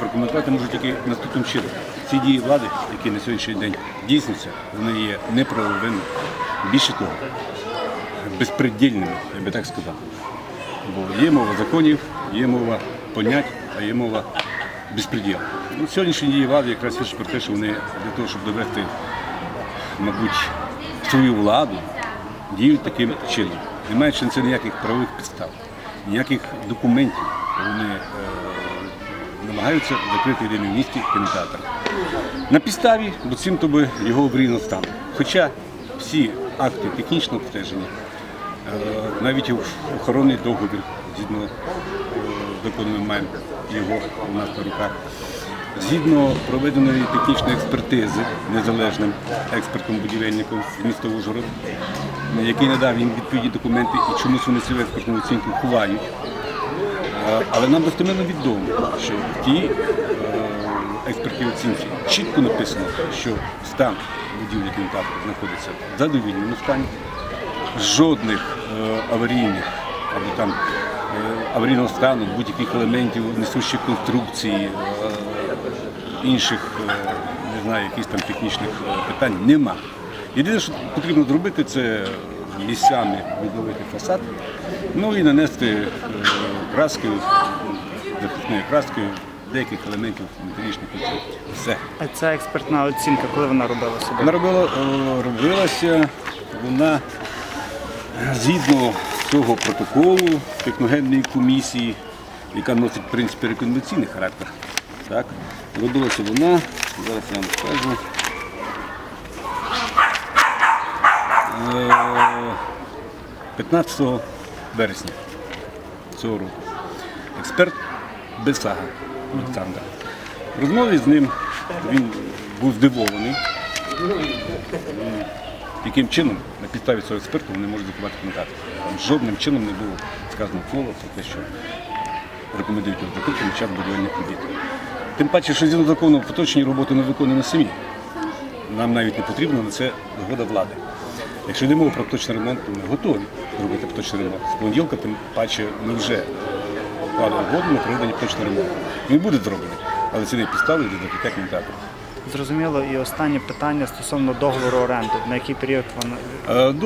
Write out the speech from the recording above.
прокоментувати можу тільки наступним чином. Ці дії влади, які на сьогоднішній день дійсняться, вони є неправовими. Більше того, безпредельними, я би так сказав. Бо є мова законів, є мова понять, а є мова безпреділ. Ну, сьогоднішні дії влади якраз свідчать про те, що вони для того, щоб довести, мабуть, свою владу, діють таким чином. Не маючи на це ніяких правових підстав, ніяких документів, вони е, намагаються закрити єдиний в місті кінотеатр. На підставі, бо цим то би його обрійно стане. Хоча всі акти технічного обстеження, е, навіть охоронний договір, згідно е, закону ми маємо його у нас на руках. Згідно проведеної технічної експертизи незалежним експертом-будівельником з міста Ужгород, який надав їм відповідні документи і чомусь вони цю експертну оцінку ховають. Але нам достеменно відомо, що в тій е, експертній оцінці чітко написано, що стан будівлі кінотеатру знаходиться в задовільному стані, жодних е, аварійних або там е, аварійного стану, будь-яких елементів несущих конструкції, інших, не знаю, якихось там технічних питань нема. Єдине, що потрібно зробити, це місцями відновити фасад, ну і нанести е, краски, захисною краскою деяких елементів металічних конструкцій. Все. А ця експертна оцінка, коли вона робила себе? Вона робила, е, робилася вона згідно цього протоколу техногенної комісії, яка носить в принципі рекомендаційний характер. Так? Робилася вона, зараз я вам скажу. Е, 15 вересня цього року. Експерт Бесага Олександр. В розмові з ним він був здивований, яким чином на підставі цього експерту вони можуть закривати кінотеатр. Жодним чином не було сказано слово про те, що рекомендують закрити на час будівельних робіт. Тим паче, що згідно закону поточні роботи не виконуємо самі. Нам навіть не потрібна на це згода влади. Якщо йде мова про поточний ремонт, то ми готові зробити поточний ремонт. З понеділка, тим паче, ми вже уклали угоду на проведення поточного ремонту. Він буде зроблений, але це не підстави для закриття театру. Зрозуміло, і останнє питання стосовно договору оренди. На який період вона Е,